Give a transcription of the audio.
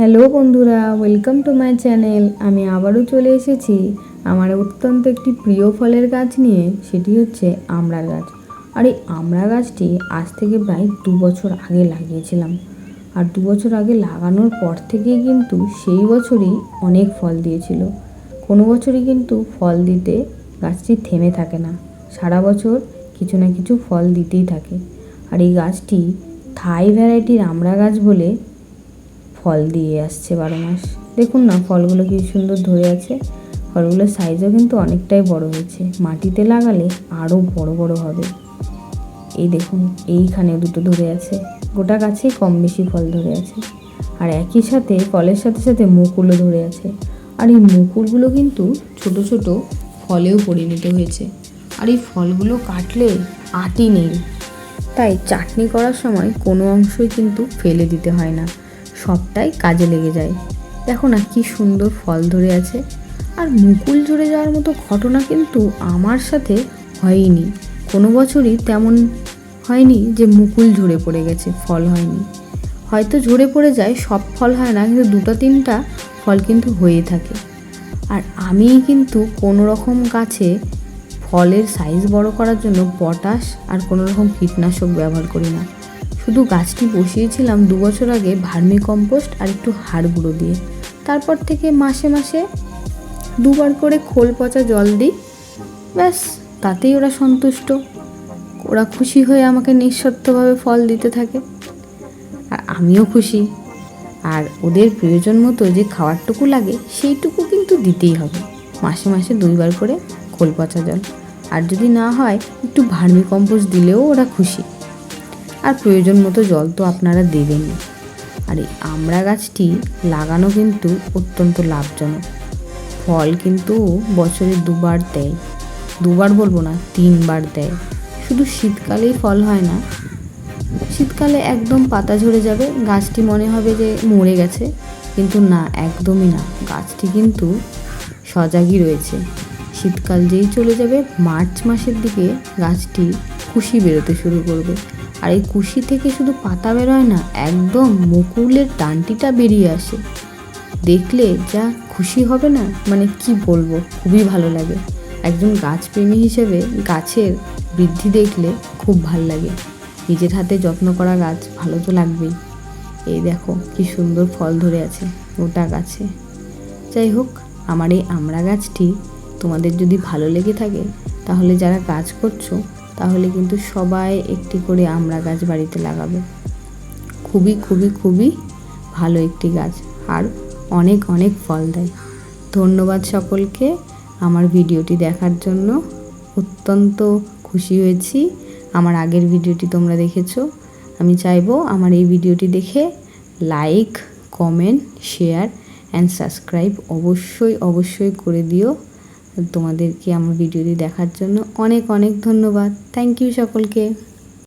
Hello বন্ধুরা welcome to my channel আমি আবারও চলে এসেছি আমার অত্যন্ত একটি প্রিয় ফলের গাছ নিয়ে, সেটি হচ্ছে আমড়া গাছ। আর এই আমড়া গাছটি আজ থেকে প্রায় দু বছর আগে লাগিয়েছিলাম। আর দু বছর আগে লাগানোর পর থেকেই কিন্তু সেই বছরই অনেক ফল দিয়েছিল। কোনো বছরই কিন্তু ফল দিতে গাছটি থেমে থাকে না। সারা বছর কিছু না কিছু ফল দিতেই থাকে। আর এই গাছটি থাই ভ্যারাইটির আমড়া গাছ বলে ফল দিয়ে আসছে বারো মাস। দেখুন না, ফলগুলো কি সুন্দর ধরে আছে। ফলগুলোর সাইজও কিন্তু অনেকটাই বড় হয়েছে। মাটিতে লাগালে আরও বড় বড় হবে। এই দেখুন এইখানে দুটো ধরে আছে। গোটা গাছেই কম বেশি ফল ধরে আছে। আর একই সাথে ফলের সাথে সাথে মুকুলও ধরে আছে। আর এই মুকুলগুলো কিন্তু ছোট ছোট ফলেও পরিণত হয়েছে। আর এই ফলগুলো কাটলে আটি নেই। তাই চাটনি করার সময় কোনো অংশই কিন্তু ফেলে দিতে হয় না। সবটাই কাজে লেগে যায়। দেখো না কি সুন্দর ফল ধরে আছে। আর মুকুল ঝরে যাওয়ার মতো ঘটনা কিন্তু আমার সাথে হয়নি। কোনো বছরই তেমন হয়নি যে মুকুল ঝরে পড়ে গেছে, ফল হয়নি। হয়তো ঝরে পড়ে যায়, সব ফল হয় না, কিন্তু দুটো তিনটা ফল কিন্তু হয়ে থাকে। আর আমি কিন্তু কোনো রকম গাছে ফলের সাইজ বড় করার জন্য পটাশ আর কোনো রকম কীটনাশক ব্যবহার করি না। শুধু গাছটি বসিয়েছিলাম দু বছর আগে ভার্মি কম্পোস্ট আর একটু হাড় গুঁড়ো দিয়ে। তারপর থেকে মাসে মাসে দুবার করে খোল পচা জল দিই। ব্যাস, তাতেই ওরা সন্তুষ্ট। ওরা খুশি হয়ে আমাকে নিঃশর্তভাবে ফল দিতে থাকে। আর আমিও খুশি। আর ওদের প্রয়োজন মতো যে খাবারটুকু লাগে, সেইটুকু কিন্তু দিতেই হবে। মাসে মাসে দুইবার করে খোল পচা জল। আর যদি না হয়, একটু ভার্মি কম্পোস্ট দিলেও ওরা খুশি। আর প্রয়োজন মতো জল তো আপনারা দেবেনই আর এই আমড়া গাছটি লাগানো কিন্তু অত্যন্ত লাভজনক। ফল কিন্তু বছরে দুবার দেয়। দুবার বলব না, তিনবার দেয়। শুধু শীতকালেই ফল হয় না। শীতকালে একদম পাতা ঝরে যাবে, গাছটি মনে হবে যে মরে গেছে। কিন্তু না, একদমই না। গাছটি কিন্তু সজাগই রয়েছে। শীতকাল যেই চলে যাবে, মার্চ মাসের দিকে গাছটি খুশি বেরোতে শুরু করবে। আর এই কুশি থেকে শুধু পাতা বেরোয় না, একদম মুকুলের টানটিটা বেরিয়ে আসে। দেখলে যা খুশি হবে না মানে কি বলব, খুবই ভালো লাগে। একজন গাছপ্রেমী হিসেবে গাছের বৃদ্ধি দেখলে খুব ভালো লাগে। নিজের হাতে যত্ন করা গাছ ভালো তো লাগবেই। এই দেখো, কি সুন্দর ফল ধরে আছে গোটা গাছে। যাই হোক, আমার এই আমড়া গাছটি তোমাদের যদি ভালো লেগে থাকে, তাহলে যারা কাজ করছ তাহলে কিন্তু সবাই একটি করে আমড়া গাছ বাড়িতে লাগাবে। খুবই খুবই খুবই ভালো একটি গাছ আর অনেক অনেক ফল দেয়। ধন্যবাদ সকলকে আমার ভিডিওটি দেখার জন্য। অত্যন্ত খুশি হয়েছি। আমার আগের ভিডিওটি তোমরা দেখেছ। আমি চাইব আমার এই ভিডিওটি দেখে like, comment, share and subscribe অবশ্যই অবশ্যই করে দিও। তোমাদেরকে আমার ভিডিওটি দেখার জন্য অনেক অনেক ধন্যবাদ। থ্যাংক ইউ সকলকে।